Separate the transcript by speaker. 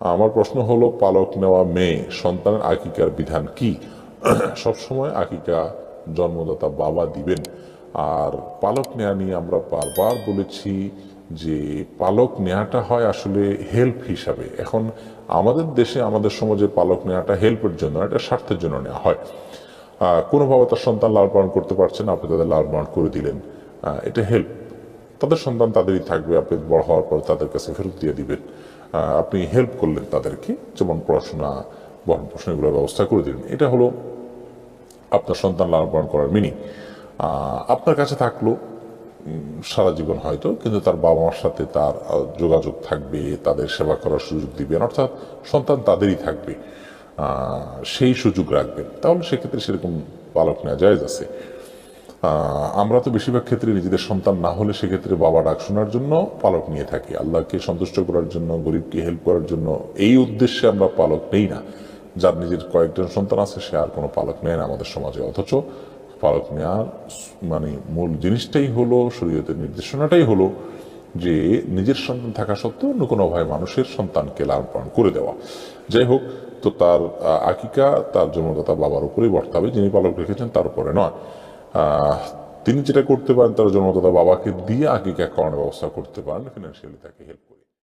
Speaker 1: আমার প্রশ্ন হলো, পালক নেওয়া মেয়ে সন্তানের আকিকার বিধান কি? সবসময় আকিকা জন্মদাতা বাবা দিবেন। আর পালক নেওয়া নিয়ে আমরা বারবার বলেছি যে পালক নেওয়াটা হয় আসলে হেল্প হিসাবে। এখন আমাদের দেশে, আমাদের সমাজে পালক নেওয়াটা হেল্পের জন্য, এটা স্বার্থের জন্য নেওয়া হয়। কোনো বাবা তার সন্তান লাল পালন করতে পারছেন আপনি তাদের লাল পালন করে দিলেন। এটা হেল্প। তাদের সন্তান তাদেরই থাকবে, আপনি বড় হওয়ার পর তাদের কাছে ফেরত দিয়ে দিবেন। আপনি হেল্প করলেন তাদেরকে, যেমন পড়াশোনা বহন পোষণ এগুলোর ব্যবস্থা করে দিলেন। এটা হলো আপনার সন্তান লালন পালন করার মিনিং আপনার কাছে থাকল সারা জীবন হয়তো, কিন্তু তার বাবা মার সাথে তার যোগাযোগ থাকবে, তাদের সেবা করার সুযোগ দিবেন, অর্থাৎ সন্তান তাদেরই থাকবে। সেই সুযোগ রাখবেন। তাহলে সেক্ষেত্রে সেরকম পালক নেওয়া যায় আছে। আমরা তো বেশিরভাগ ক্ষেত্রে নিজেদের সন্তান না হলে সেক্ষেত্রে বাবা ডাক শোনার জন্য পালক নিয়ে থাকি। আল্লাহকে সন্তুষ্ট করার জন্য, গরিবকে হেল্প করার জন্য এই উদ্দেশ্যে আমরা পালক নেই না। যার নিজের কয়েকজন সন্তান আছে, সে আর কোনো পালক নেয় না আমাদের সমাজে। অথচ পালক নেওয়ার মানে মূল জিনিসটাই হলো শরীয়তের নির্দেশনাটাই হলো যে নিজের সন্তান থাকা সত্ত্বেও অন্য কোনো ভাই মানুষের সন্তানকে লালন পালন করে দেওয়া। যাই হোক, তো তার আকিকা, তার জন্মদাতা বাবার উপরেই বর্তাবে। যিনি পালক রেখেছেন তার উপরে নয়। তিনি যেটা করতে পারেন তার জন্মদাতা বাবাকে দিয়ে আগে আকিকা করানোর ব্যবস্থা করতে পারেন ফিনান্সিয়ালি তাকে হেল্প করে।